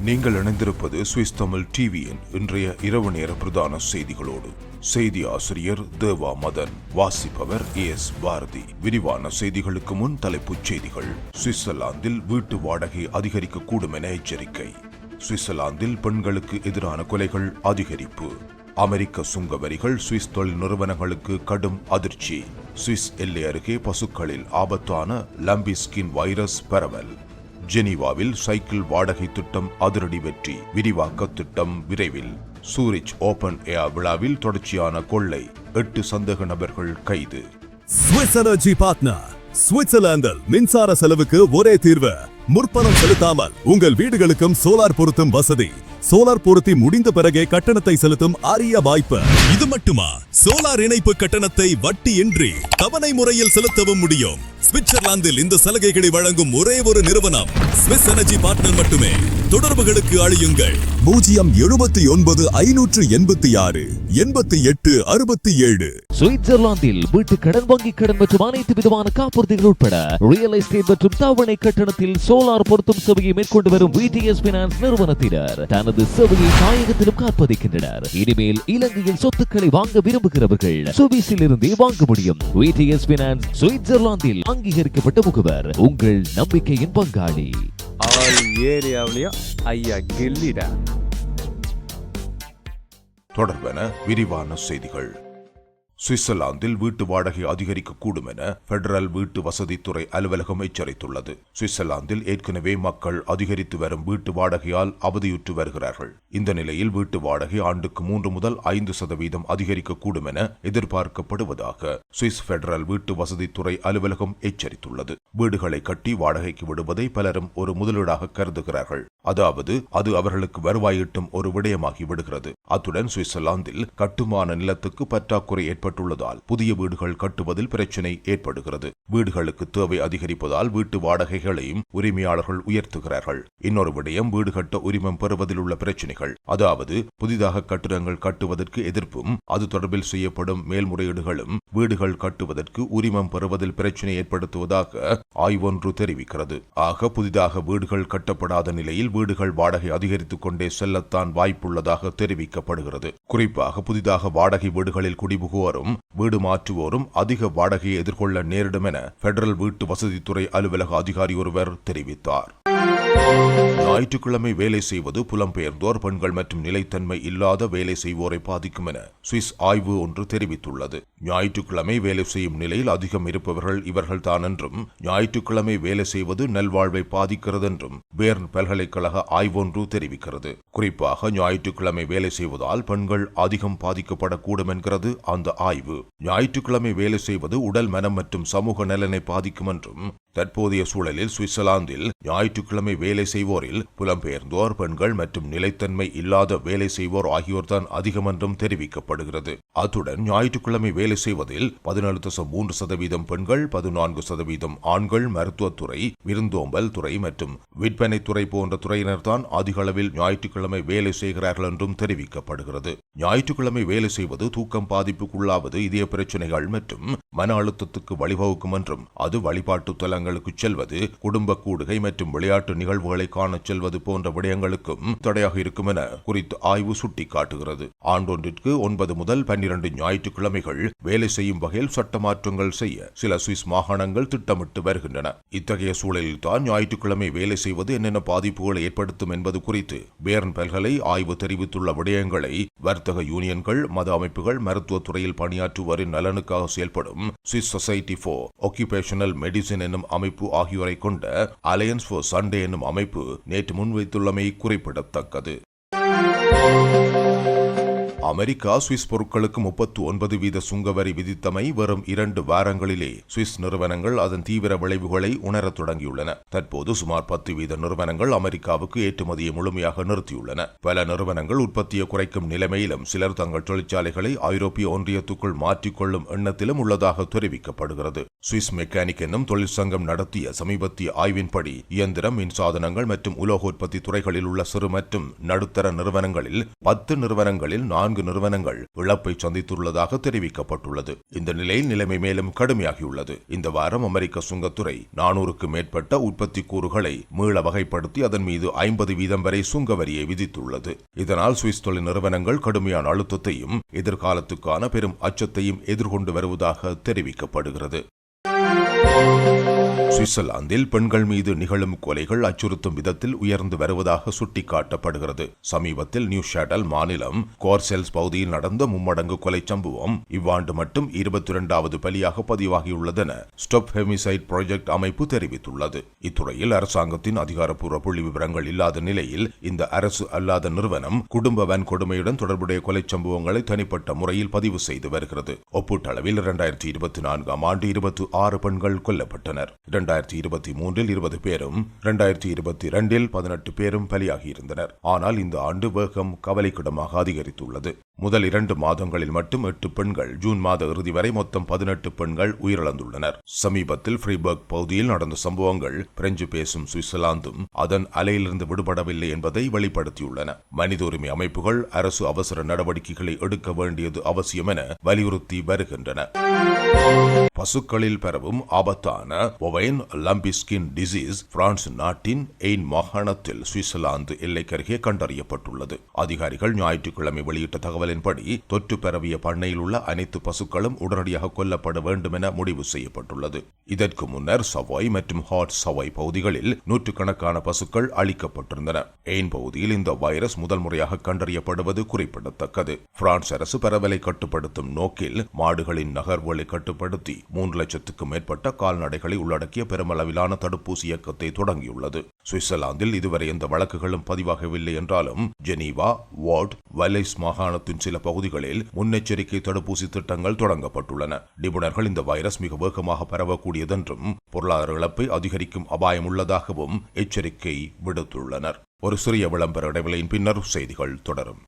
நீங்கள் இணைந்திருப்பது சுவிஸ் தமிழ் டிவியின் இன்றைய இரவு நேர பிரதான செய்திகளோடு. செய்தி ஆசிரியர் தேவா மதன் வாசிப்பவர் எஸ் பாரதி. விரிவான செய்திகளுக்கு முன் தலைப்புச் செய்திகள். சுவிட்சர்லாந்தில் வீட்டு வாடகை அதிகரிக்கக்கூடும் என எச்சரிக்கை. சுவிட்சர்லாந்தில் பெண்களுக்கு எதிரான கொலைகள் அதிகரிப்பு. அமெரிக்க சுங்க வரிகள் சுவிஸ் தொழில் நிறுவனங்களுக்கு கடும் அதிர்ச்சி. சுவிஸ் எல்லை அருகே பசுக்களில் ஆபத்தான லம்பிஸ்கின் வைரஸ் பரவல். ஜெனீவாவில் சைக்கிள் வாடகை திட்டம் அதிரடி வெற்றி விரிவாக்க திட்டம் விரைவில். சூரிச் ஓபன் ஏர் விழாவில் தொடர்ச்சியான கொள்ளை எட்டு சந்தேக நபர்கள் கைது. ஸ்விஸ் எனர்ஜி பார்ட்னர் சுவிட்சர்லாந்தில் மின்சார செலவுக்கு ஒரே தீர்வு. முற்பணம் செலுத்தாமல் உங்கள் வீடுகளுக்கும் சோலார் பொருத்தும் வசதி. சோலார் பொருத்தி முடிந்த பிறகே கட்டணத்தை செலுத்தும் அரிய வாய்ப்பு. இது மட்டுமா? சோலார் இணைப்பு கட்டணத்தை வட்டியின்றி தவணை முறையில் செலுத்தவும் முடியும். சுவிட்சர்லாந்தில் இந்த சலுகைகளை வழங்கும் ஒரே ஒரு நிறுவனம். ஸ்விஸ் எனர்ஜி பார்ட்னர் மட்டுமே. தொடர்புகளுக்கு அழியுங்கள். பூஜ்ஜியம் எழுபத்தி ஒன்பது ஐநூற்று எண்பத்தி ஆறு எண்பத்தி எட்டு அறுபத்தி ஏழு. சுவிட்சர்லாந்தில் வீட்டு கடன் வங்கி கடன் மற்றும் அனைத்து விதமான காப்புறுதிகள் உட்பட ரியல் எஸ்டேட் மற்றும் தவணை கட்டணத்தில் சோலார் பொருத்தும் சேவையை மேற்கொண்டு வரும் விடிஎஸ் பினான்ஸ் நிறுவனத்தினர் தனது சேவையை தாயகத்திலும் காப்பதிக்கின்றனர். இனிமேல் இலங்கையில் சொத்துக்களை வாங்க விரும்புகிறவர்கள் சுவிஸில் இருந்தே வாங்க முடியும். விடிஎஸ் பினான்ஸ் சுவிட்சர்லாந்தில் அங்கீகரிக்கப்பட்ட முகவர் உங்கள் நம்பிக்கையின் பங்காளி. ஆல் ஏரியாவிலையும் ஐயா கில்லிடா. தொடர்பென விரிவான செய்திகள். சுவிட்சர்லாந்தில் வீட்டு வாடகை அதிகரிக்கக்கூடும் என பெடரல் வீட்டு வசதித்துறை அலுவலகம் எச்சரித்துள்ளது. சுவிட்சர்லாந்தில் ஏற்கனவே மக்கள் அதிகரித்து வரும் வீட்டு வாடகையால் அவதியுற்று வருகிறார்கள். இந்த நிலையில் வீட்டு வாடகை ஆண்டுக்கு மூன்று முதல் ஐந்து சதவீதம் அதிகரிக்கக்கூடும் என எதிர்பார்க்கப்படுவதாக சுவிஸ் பெடரல் வீட்டு வசதித்துறை அலுவலகம் எச்சரித்துள்ளது. வீடுகளை கட்டி வாடகைக்கு விடுவதை பலரும் ஒரு முதலீடாக கருதுகிறார்கள். அதாவது அது அவர்களுக்கு வருவாயிட்டும் ஒரு விடயமாகி விடுகிறது. அத்துடன் சுவிட்சர்லாந்தில் கட்டுமான நிலத்துக்கு பற்றாக்குறை ஏற்பட்டுள்ளதால் புதிய வீடுகள் கட்டுவதில் பிரச்சினை ஏற்படுகிறது. வீடுகளுக்கு தேவை அதிகரிப்பதால் வீட்டு வாடகைகளையும் உரிமையாளர்கள் உயர்த்துகிறார்கள். இன்னொரு விடயம் வீடு கட்ட உரிமம் பெறுவதில் உள்ள பிரச்சினைகள். அதாவது புதிதாக கட்டிடங்கள் கட்டுவதற்கு எதிர்ப்பும் அது தொடர்பில் செய்யப்படும் மேல்முறையீடுகளும் வீடுகள் கட்டுவதற்கு உரிமம் பெறுவதில் பிரச்சினை ஏற்படுத்துவதாக ஆய்வொன்று தெரிவிக்கிறது. ஆக புதிதாக வீடுகள் கட்டப்படாத நிலையில் வீடுகள் வாடகை அதிகரித்துக் கொண்டே செல்லத்தான் வாய்ப்புள்ளதாக தெரிவிக்கப்படுகிறது. குறிப்பாக புதிதாக வாடகை வீடுகளில் குடிபுகுவோரும் வீடு மாற்றுவோரும் அதிக வாடகையை எதிர்கொள்ள நேரிடும் என பெடரல் வீட்டு வசதித்துறை அலுவலக அதிகாரி ஒருவர் தெரிவித்தார். ஞாயிற்றுக்கிழமை வேலை செய்வது புலம்பெயர்ந்தோர் பெண்கள் மற்றும் நிலைத்தன்மை இல்லாத வேலை செய்வோரை பாதிக்கும் என சுவிஸ் ஆய்வு ஒன்று தெரிவித்துள்ளது. ஞாயிற்றுக்கிழமை வேலை செய்யும் நிலையில் அதிகம் இருப்பவர்கள் இவர்கள் தான் என்றும் ஞாயிற்றுக்கிழமை வேலை செய்வது நல்வாழ்வை பாதிக்கிறது என்றும் பேர்ன் பல்கலைக்கழக ஆய்வொன்று தெரிவிக்கிறது. குறிப்பாக ஞாயிற்றுக்கிழமை வேலை செய்வதால் பெண்கள் அதிகம் பாதிக்கப்படக்கூடும் என்கிறது அந்த ஆய்வு. ஞாயிற்றுக்கிழமை வேலை செய்வது உடல் மனம் மற்றும் சமூக நலனை பாதிக்கும் என்றும் தற்போதைய சூழலில் சுவிட்சர்லாந்தில் ஞாயிற்றுக்கிழமை வேலை செய்வோரில் புலம்பெயர்ந்தோர் பெண்கள் மற்றும் நிலைத்தன்மை இல்லாத வேலை செய்வோர் ஆகியோர்தான் அதிகம் என்றும் தெரிவிக்கப்படுகிறது. அத்துடன் ஞாயிற்றுக்கிழமை வேலை வேலை செய்வதில் பதினேழு தசம் மூன்று சதவீதம் பெண்கள் பதினான்கு சதவீதம் ஆண்கள் மருத்துவத்துறை விருந்தோம்பல் துறை மற்றும் விற்பனைத்துறை போன்ற துறையினர்தான் அதிக அளவில் ஞாயிற்றுக்கிழமை வேலை செய்கிறார்கள் என்றும் தெரிவிக்கப்படுகிறது. ஞாயிற்றுக்கிழமை வேலை செய்வது தூக்கம் பாதிப்புக்குள்ளாவது இதய பிரச்சனைகள் மற்றும் மன அழுத்தத்துக்கு வழிவகுக்கும் என்றும் அது வழிபாட்டு தலங்களுக்கு செல்வது குடும்ப கூடுகை மற்றும் விளையாட்டு நிகழ்வுகளை காணச் செல்வது போன்ற விடயங்களுக்கும் தடையாக இருக்கும் என குறித்து ஆய்வு சுட்டிக்காட்டுகிறது. ஆண்டொன்றிற்கு ஒன்பது முதல் பன்னிரண்டு ஞாயிற்றுக்கிழமைகள் வேலை செய்யும் வகையில் சட்ட மாற்றங்கள் செய்ய சில சுவிஸ் மாகாணங்கள் திட்டமிட்டு வருகின்றன. இத்தகைய சூழலில் தான் ஞாயிற்றுக்கிழமை வேலை செய்வது என்னென்ன பாதிப்புகளை ஏற்படுத்தும் என்பது குறித்து பேர்ன் பல்கலை ஆய்வு தெரிவித்துள்ள விடயங்களை வர்த்தக யூனியன்கள் மத அமைப்புகள் மருத்துவத்துறையில் துறையில் பணியாற்றுவோரின் நலனுக்காக செயல்படும் Swiss society for occupational medicine என்னும் அமைப்பு ஆகியோரை கொண்ட அலையன்ஸ் ஃபார் சண்டே என்னும் அமைப்பு நேற்று முன்வைத்துள்ளமை குறிப்பிடத்தக்கது. அமெரிக்கா சுவிஸ் பொருட்களுக்கு முப்பத்தி ஒன்பது வீத சுங்கவரி விதித்தமை வெறும் இரண்டு வாரங்களிலே சுவிஸ் நிறுவனங்கள் அதன் தீவிர விளைவுகளை உணரத் தொடங்கியுள்ளன. தற்போது சுமார் பத்து வீத நிறுவனங்கள் அமெரிக்காவுக்கு ஏற்றுமதியை முழுமையாக நிறுத்தியுள்ளன. பல நிறுவனங்கள் உற்பத்தியை குறைக்கும் நிலைமையிலும் சிலர் தங்கள் தொழிற்சாலைகளை ஐரோப்பிய ஒன்றியத்துக்குள் மாற்றிக்கொள்ளும் எண்ணத்திலும் உள்ளதாக தெரிவிக்கப்படுகிறது. சுவிஸ் மெக்கானிக் என்னும் தொழிற்சங்கம் நடத்திய சமீபத்திய ஆய்வின்படி இயந்திரம் மின்சாதனங்கள் மற்றும் உலோக உற்பத்தி துறைகளில் உள்ள சிறு மற்றும் நடுத்தர நிறுவனங்களில் பத்து நிறுவனங்களில் நான்கு நிறுவனங்கள் இழப்பை சந்தித்துள்ளதாக தெரிவிக்கப்பட்டுள்ளது. இந்த நிலையில் நிலைமை மேலும் கடுமையாகியுள்ளது. இந்த வாரம் அமெரிக்க சுங்கத்துறை நானூறுக்கு மேற்பட்ட உற்பத்தி கூறுகளை மீள வகைப்படுத்தி அதன் மீது ஐம்பது வீதம் வரை சுங்க வரியை விதித்துள்ளது. இதனால் சுவிஸ் தொழில் நிறுவனங்கள் கடுமையான அழுத்தத்தையும் எதிர்காலத்துக்கான பெரும் அச்சத்தையும் எதிர்கொண்டு வருவதாக தெரிவிக்கப்படுகிறது. சுவிட்சர்லாந்தில் பெண்கள் மீது நிகழும் கொலைகள் அச்சுறுத்தும் விதத்தில் உயர்ந்து வருவதாக சுட்டிக்காட்டப்படுகிறது. சமீபத்தில் நியூ ஷேடல் மாநிலம் கோர்செல்ஸ் பகுதியில் நடந்த மும்மடங்கு கொலை சம்பவம் இவ்வாண்டு மட்டும் இருபத்தி இரண்டாவது பலியாக பதிவாகியுள்ளதென ஸ்டப் ஹெமிசைட் ப்ராஜெக்ட் அமைப்பு தெரிவித்துள்ளது. இத்துறையில் அரசாங்கத்தின் அதிகாரப்பூர்வ புள்ளி விவரங்கள் இல்லாத நிலையில் இந்த அரசு அல்லாத நிறுவனம் குடும்ப வன்கொடுமையுடன் தொடர்புடைய கொலை சம்பவங்களை தனிப்பட்ட முறையில் பதிவு செய்து வருகிறது. ஒப்பீட்டளவில் இரண்டாயிரத்தி இருபத்தி நான்காம் ஆண்டு இருபத்தி ஆறு பெண்கள் கொல்லப்பட்டனர். இரண்டாயிரத்தி இருபத்தி மூன்றில் இருபது பேரும் இரண்டாயிரத்தி இருபத்தி இரண்டில் பதினெட்டு பேரும் பலியாகியிருந்தனர். ஆனால் இந்த ஆண்டு வேகம் கவலைக்கிடமாக அதிகரித்துள்ளது. முதல் இரண்டு மாதங்களில் மட்டும் எட்டு பெண்கள் ஜூன் மாத இறுதி வரை மொத்தம் பதினெட்டு பெண்கள் உயிரிழந்துள்ளனர். சமீபத்தில் ஃப்ரீபர்க் பகுதியில் நடந்த சம்பவங்கள் பிரெஞ்சு பேசும் சுவிட்சர்லாந்தும் அதன் அலையிலிருந்து விடுபடவில்லை என்பதை வெளிப்படுத்தியுள்ளன. மனித உரிமை அமைப்புகள் அரசு அவசர நடவடிக்கைகளை எடுக்க வேண்டியது அவசியம் என வலியுறுத்தி வருகின்றன. பசுக்களில் பரவும் ஆபத்தான ovine lumpy skin disease France நாட்டின் எயின் மாகாணத்தில் சுவிட்சர்லாந்து எல்லைக்கருகே கண்டறியப்பட்டுள்ளது. அதிகாரிகள் ஞாயிற்றுக்கிழமை வெளியிட்ட தகவல் தகவலின்படி தொற்று பரவிய பண்ணையில் உள்ள அனைத்து பசுக்களும் உடனடியாக கொல்லப்பட வேண்டும் என முடிவு செய்யப்பட்டுள்ளது. இதற்கு முன்னர் சவாய் மற்றும் ஹாட் சவாய் பகுதிகளில் நூற்றுக்கணக்கான பசுக்கள் அழிக்கப்பட்டிருந்தன. எயின் பகுதியில் இந்த வைரஸ் முதல் முறையாக கண்டறியப்படுவது குறிப்பிடத்தக்கது. பிரான்ஸ் அரசு பரவலை கட்டுப்படுத்தும் நோக்கில் மாடுகளின் நகர்வுகளை கட்டுப்படுத்தி மூன்று லட்சத்துக்கும் மேற்பட்ட கால்நடைகளை உள்ளடக்கிய பெருமளவிலான தடுப்பூசி இயக்கத்தை தொடங்கியுள்ளது. சுவிட்சர்லாந்தில் இதுவரை எந்த வழக்குகளும் பதிவாகவில்லை என்றாலும் ஜெனீவா வார்ட் வலைஸ் மாகாணத்தின் சில பகுதிகளில் முன்னெச்சரிக்கை தடுப்பூசி திட்டங்கள் தொடங்கப்பட்டுள்ளன. நிபுணர்கள் இந்த வைரஸ் மிக வேகமாக பரவக்கூடியதென்றும் பொருளாதார இழப்பை அதிகரிக்கும் அபாயம் உள்ளதாகவும் எச்சரிக்கை விடுத்துள்ளனர். ஒரு சிறிய விளம்பர இடைவெளியின் பின்னர் செய்திகள் தொடரும்.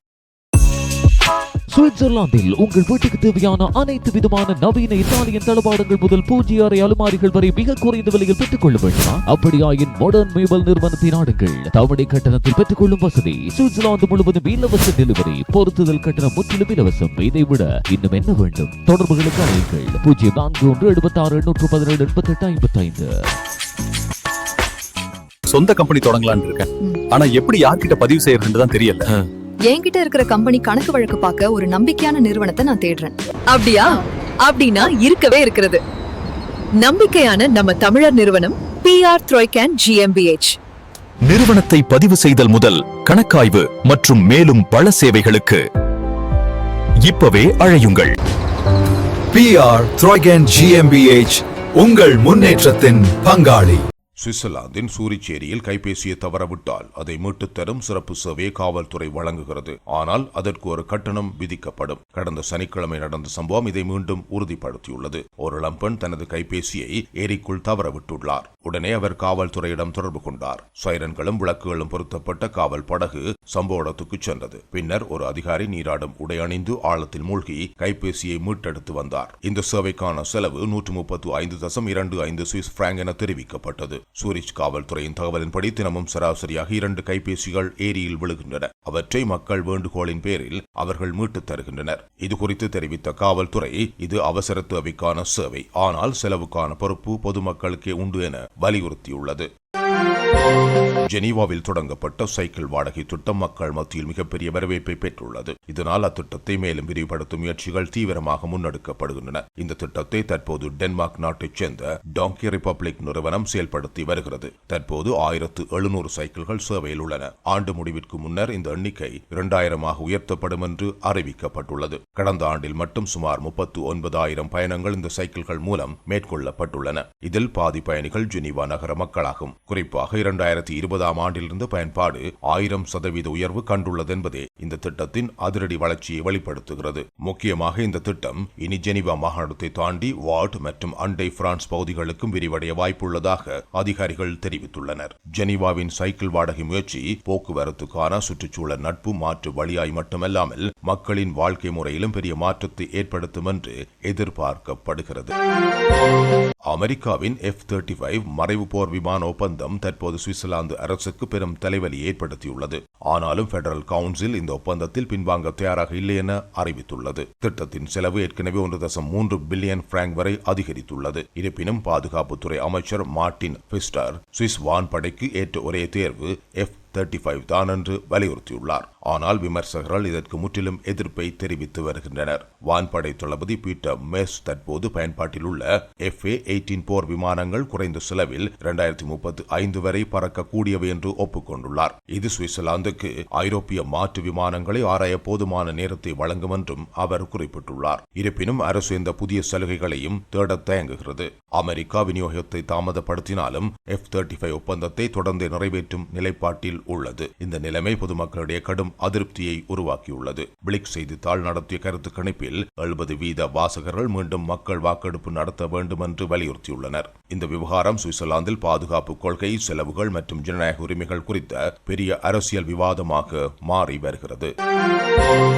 சுவிட்சர்லாந்தில் உங்கள் வீட்டுக்கு தேவையான அனைத்து விதமான நவீன இத்தாலியன் தளபாடங்கள் முதல் பூஜ்ய அறை அலுமாரிகள் வரை மிக குறைந்த விலையில் பெற்றுக் கொள்ள வேண்டுமா? அப்படியாயின் மாடர்ன் மேபல் நிறுவனத்தை நாடுங்கள் தவணை கட்டணத்தில் பெற்றுக் கொள்ளும் வசதி. சுவிட்சர்லாந்து முழுவதும் இலவச டெலிவரி பொருத்துதல் கட்டணம் முற்றிலும் இலவசம். இதை விட இன்னும் என்ன வேண்டும்? தொடர்புகளுக்கு அழைங்கள் பூஜ்ஜியம் நான்கு ஒன்று எழுபத்தி ஆறு எண்ணூற்று பதினேழு எண்பத்தி எட்டு ஐம்பத்தி ஐந்து சொந்த கம்பெனி தொடங்கலாம்னு இருக்கேன். ஆனா எப்படி யார்கிட்ட பதிவு செய்யறதுன்னு தான் தெரியல. என்கிட்ட இருக்கிற கம்பெனி கணக்கு வழக்கு பார்க்க ஒரு நம்பிக்கையான நிறுவனத்தை நான் தேடுறேன். அப்படியா? அப்படின்னா இருக்கவே இருக்கிறது. நம்பிக்கையான நம்ம தமிழர் நிறுவனம் பிஆர் த்ரோய்கேன் ஜிஎம்பிஎச் நிறுவனத்தை பதிவு செய்தல் முதல் கணக்காய்வு மற்றும் மேலும் பல சேவைகளுக்கு இப்பவே அழையுங்கள். பிஆர் த்ராகன் ஜிஎம்பிஎச் உங்கள் முன்னேற்றத்தின் பங்காளி. சுவிட்சர்லாந்தின் சூரிச்சேரியில் கைபேசியை தவறவிட்டால் அதை மீட்டுத் தரும் சிறப்பு சேவையை காவல்துறை வழங்குகிறது. ஆனால் அதற்கு ஒரு கட்டணம் விதிக்கப்படும். கடந்த சனிக்கிழமை நடந்த சம்பவம் இதை மீண்டும் உறுதிப்படுத்தியுள்ளது. ஒரு லம்பன் தனது கைபேசியை ஏரிக்குள் தவறவிட்டுள்ளார். உடனே அவர் காவல்துறையிடம் தொடர்பு கொண்டார். சைரன்களும் விளக்குகளும் பொருத்தப்பட்ட காவல் படகு சம்பவ இடத்துக்கு சென்றது. பின்னர் ஒரு அதிகாரி நீராடும் உடை அணிந்து ஆழத்தில் மூழ்கி கைபேசியை மீட்டெடுத்து வந்தார். இந்த சேவைக்கான செலவு நூற்று முப்பத்து ஐந்து தசம் இரண்டு ஐந்து சுவிஸ் பிராங்க் என தெரிவிக்கப்பட்டது. சூரிச் காவல்துறையின் தகவலின்படி தினமும் சராசரியாக இரண்டு கைபேசிகள் ஏரியில் விழுகின்றன. அவற்றை மக்கள் வேண்டுகோளின் பேரில் அவர்கள் மீட்டுத் தருகின்றனர். இது குறித்து தெரிவித்த காவல்துறை இது அவசர தேவைக்கான சேவை. ஆனால் செலவுக்கான பொறுப்பு பொதுமக்களுக்கே உண்டு என வலியுறுத்தியுள்ளது. ஜெனீவாவில் தொடங்கப்பட்ட சைக்கிள் வாடகை திட்டம் மக்கள் மத்தியில் மிகப்பெரிய வரவேற்பை பெற்றுள்ளது. இதனால் அத்திட்டத்தை மேலும் விரிவுபடுத்தும் முயற்சிகள் தீவிரமாக முன்னெடுக்கப்படுகின்றன. இந்த திட்டத்தை தற்போது டென்மார்க் நாட்டைச் சேர்ந்த டாங்கி ரிபப்ளிக் நிறுவனம் செயல்படுத்தி வருகிறது. தற்போது ஆயிரத்து எழுநூறு சைக்கிள்கள் சேவையில் உள்ளன. ஆண்டு முடிவிற்கு முன்னர் இந்த எண்ணிக்கை இரண்டாயிரமாக உயர்த்தப்படும் என்று அறிவிக்கப்பட்டுள்ளது. கடந்த ஆண்டில் மட்டும் சுமார் முப்பத்து ஒன்பதாயிரம் பயணங்கள் இந்த சைக்கிள்கள் மூலம் மேற்கொள்ளப்பட்டுள்ளன. இதில் பாதி பயணிகள் ஜெனீவா நகர மக்களாகும். குறிப்பாக இரண்டாயிரத்தி இருபதாம் ஆண்டிலிருந்து பயன்பாடு ஆயிரம் சதவீத உயர்வு கண்டுள்ளது என்பதே இந்த திட்டத்தின் அதிரடி வளர்ச்சியை வெளிப்படுத்துகிறது. முக்கியமாக இந்த திட்டம் இனி ஜெனிவா மாகாணத்தை தாண்டி வார்ட் மற்றும் அண்டை பிரான்ஸ் பகுதிகளுக்கும் விரிவடைய வாய்ப்புள்ளதாக அதிகாரிகள் தெரிவித்துள்ளனர். ஜெனிவாவின் சைக்கிள் வாடகை முயற்சி போக்குவரத்துக்கான சுற்றுச்சூழல் நட்பு மாற்று வழியாய் மட்டுமல்லாமல் மக்களின் வாழ்க்கை முறையிலும் பெரிய மாற்றத்தை ஏற்படுத்தும் என்று எதிர்பார்க்கப்படுகிறது. அமெரிக்காவின் எஃப் தேர்ட்டி ஃபைவ் மறைவு போர் விமான ஒப்பந்தம் தற்போது தற்போது சுவிட்சர்லாந்து அரசுக்கு பெரும் தலைவலி ஏற்படுத்தியுள்ளது. ஆனாலும் பெடரல் கவுன்சில் இந்த ஒப்பந்தத்தில் பின்வாங்க தயாராக இல்லை என அறிவித்துள்ளது. திட்டத்தின் செலவு ஏற்கனவே ஒன்று தசம் மூன்று பில்லியன் பிராங்க் வரை அதிகரித்துள்ளது. இருப்பினும் பாதுகாப்புத்துறை அமைச்சர் மார்டின் பிஸ்டர் சுவிஸ் வான்படைக்கு ஏற்ற ஒரே தேர்வு எஃப் தேர்ட்டி ஃபைவ் தான் என்று வலியுறுத்தியுள்ளார். ஆனால் விமர்சகர்கள் இதற்கு முற்றிலும் எதிர்ப்பை தெரிவித்து வருகின்றனர். வான்படை தளபதி பீட்டர் மேஸ் தற்போது பயன்பாட்டில் உள்ள எஃப் ஏ எயிட்டீன் போர் விமானங்கள் குறைந்த செலவில் இரண்டாயிரத்தி முப்பத்து ஐந்து வரை பறக்கக்கூடியவை என்று ஒப்புக்கொண்டுள்ளார். இது சுவிட்சர்லாந்துக்கு ஐரோப்பிய மாற்று விமானங்களை ஆராய போதுமான நேரத்தை வழங்கும் என்றும் அவர் குறிப்பிட்டுள்ளார். இருப்பினும் அரசு இந்த புதிய சலுகைகளையும் தேட தயங்குகிறது. அமெரிக்கா விநியோகத்தை தாமதப்படுத்தினாலும் எஃப் தேர்ட்டி ஃபைவ் ஒப்பந்தத்தை தொடர்ந்து நிறைவேற்றும் நிலைப்பாட்டில் உள்ளது. இந்த நிலைமை பொதுமக்களிடையே கடும் அதிருப்தியை உருவாக்கியுள்ளது. பிளிக் செய்தித்தாள் நடத்திய கருத்து கணிப்பில் எழுபது வீத வாசகர்கள் மீண்டும் மக்கள் வாக்கெடுப்பு நடத்த வேண்டும் என்று வலியுறுத்தியுள்ளனர். இந்த விவகாரம் சுவிட்சர்லாந்தில் பாதுகாப்பு கொள்கை செலவுகள் மற்றும் ஜனநாயக உரிமைகள் குறித்த பெரிய அரசியல் விவாதமாக மாறி வருகிறது.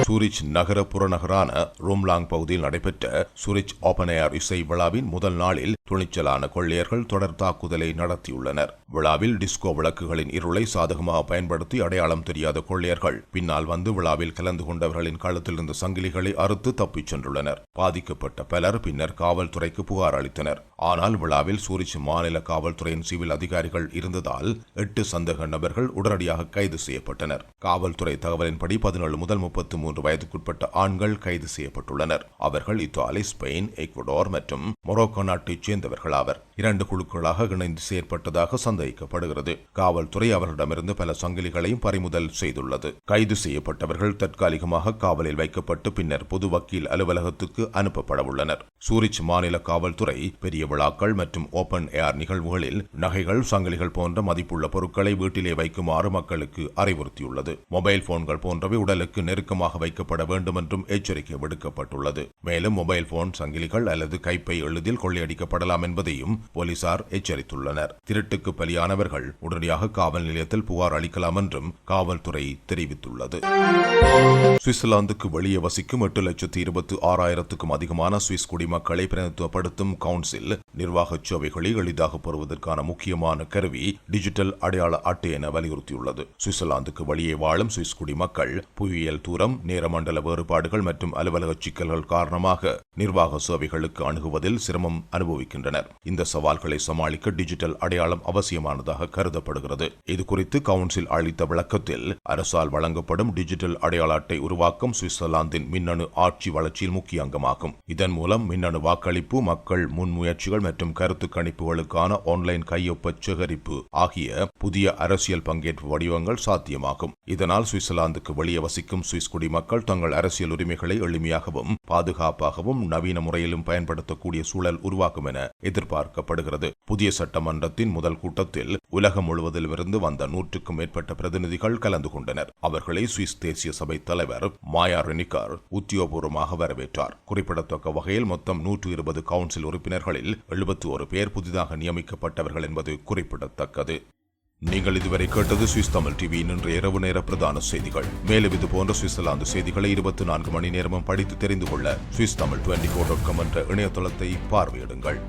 சூரிச் நகர புறநகரான ரோம்லாங் பகுதியில் நடைபெற்ற சூரிச் ஓபன் ஏர் இசை விழாவின் முதல் நாளில் துணிச்சலான கொள்ளையர்கள் தொடர் தாக்குதலை நடத்தியுள்ளனர். விழாவில் டிஸ்கோ விளக்குகளின் இருளை சாதகமாக பயன்படுத்தி அடையாளம் தெரியாத கொள்ளையர்கள். பின்னால் வந்து விழாவில் கலந்து கொண்டவர்களின் கழுத்திலிருந்து சங்கிலிகளை அறுத்து தப்பிச் சென்றுள்ளனர். பாதிக்கப்பட்ட பலர் பின்னர் காவல்துறைக்கு புகார் அளித்தனர். ஆனால் விழாவில் சூரிச் மாநில காவல்துறையின் சிவில் அதிகாரிகள் இருந்ததால் எட்டு சந்தேக நபர்கள் உடனடியாக கைது செய்யப்பட்டனர். காவல்துறை தகவலின்படி பதினேழு முதல் முப்பத்தி மூன்று வயதுக்குட்பட்ட ஆண்கள் கைது செய்யப்பட்டுள்ளனர். அவர்கள் இத்தாலி ஸ்பெயின் எக்வடோர் மற்றும் மொரோக்கோ நாட்டைச் சேர்ந்தவர்கள் ஆவர். இரண்டு குழுக்களாக இணைந்து செயற்பட்டதாக சந்தேகிக்கப்படுகிறது. காவல்துறை அவர்களிடமிருந்து பல சங்கிலிகளையும் பறிமுதல் செய்துள்ளது. கைது செய்யப்பட்டவர்கள் தற்காலிகமாக காவலில் வைக்கப்பட்டு பின்னர் பொது வக்கீல் அலுவலகத்துக்கு அனுப்பப்பட உள்ளனர் சூரிச் மாநில காவல்துறை பெரிய விழாக்கள் மற்றும் ஓபன் ஏர் நிகழ்வுகளில் நகைகள் சங்கிலிகள் போன்ற மதிப்புள்ள பொருட்களை வீட்டிலே வைக்குமாறு மக்களுக்கு அறிவுறுத்தியுள்ளது. மொபைல் போன்கள் போன்றவை உடலுக்கு நெருக்கமாக வைக்கப்பட வேண்டும் என்றும் எச்சரிக்கை விடுக்கப்பட்டுள்ளது. மேலும் மொபைல் போன் சங்கிலிகள் அல்லது கைப்பை எளிதில் கொள்ளையடிக்கப்படலாம் என்பதையும் போலீசார் எச்சரித்துள்ளனர். திருட்டுக்கு பலியானவர்கள் உடனடியாக காவல் நிலையத்தில் புகார் புகார் அளிக்கலாம் என்றும் காவல்துறை தெரிவித்துள்ளது. சுவிட்சர்லாந்துக்கு வெளியே வசிக்கும் எட்டு லட்சத்து இருபத்தி ஆறாயிரத்துக்கும் அதிகமான சுவிஸ் குடிமக்களை பிரதிநிதித்துவப்படுத்தும் கவுன்சில் நிர்வாகச் சேவைகளை எளிதாக பெறுவதற்கான முக்கியமான கருவி டிஜிட்டல் அடையாள அட்டை என வலியுறுத்தியுள்ளது. சுவிட்சர்லாந்துக்கு வெளியே வாழும் சுவிஸ் குடிமக்கள் புவியியல் தூரம் நேரமண்டல வேறுபாடுகள் மற்றும் அலுவலக சிக்கல்கள் காரணமாக நிர்வாக சேவைகளுக்கு அணுகுவதில் சிரமம் அனுபவிக்கின்றனர். இந்த சவால்களை சமாளிக்க டிஜிட்டல் அடையாளம் அவசியமானதாக கருதப்படுகிறது. இதுகுறித்து கவுன்சில் கவுன்சில் அளித்த விளக்கத்தில் அரசால் வழங்கப்படும் டிஜிட்டல் அடையாள அட்டை உருவாக்கம் சுவிட்சர்லாந்தின் மின்னணு ஆட்சி வளர்ச்சியில் முக்கிய அங்கமாகும். இதன் மூலம் மின்னணு வாக்களிப்பு மக்கள் முன்முயற்சிகள் மற்றும் கருத்து கணிப்புகளுக்கான ஆன்லைன் கையொப்ப சேகரிப்பு ஆகிய புதிய அரசியல் பங்கேற்பு வடிவங்கள் சாத்தியமாகும். இதனால் சுவிட்சர்லாந்துக்கு வெளியே வசிக்கும் சுவிஸ் குடிமக்கள் தங்கள் அரசியல் உரிமைகளை எளிமையாகவும் பாதுகாப்பாகவும் நவீன முறையிலும் பயன்படுத்தக்கூடிய சூழல் உருவாக்கும் என எதிர்பார்க்கப்படுகிறது. புதிய சட்டமன்றத்தின் முதல் கூட்டத்தில் உலகம் முழுவதிலிருந்து வந்த நூற்றுக்கும் மேற்பட்ட பிரதிநிதிகள் கலந்து கொண்டனர். அவர்களை சுவிஸ் தேசிய சபை தலைவர் மாயா ரெனிகார் உத்தியோகபூர்வமாக வரவேற்றார். குறிப்பிடத்தக்க வகையில் மொத்தம் நூற்று இருபது கவுன்சில் உறுப்பினர்களில் எழுபத்தி ஒரு பேர் புதிதாக நியமிக்கப்பட்டவர்கள் என்பது குறிப்பிடத்தக்கது. நீங்கள் இதுவரை கேட்டது சுவிஸ் தமிழ் டிவியின் இன்று இரவு நேர பிரதான செய்திகள். மேலும் இது போன்ற சுவிட்சர்லாந்து செய்திகளை இருபத்தி நான்கு மணி நேரமும் படித்து தெரிந்து கொள்ள Swiss Tamil twenty four dot com என்ற இணையதளத்தை பார்வையிடுங்கள்.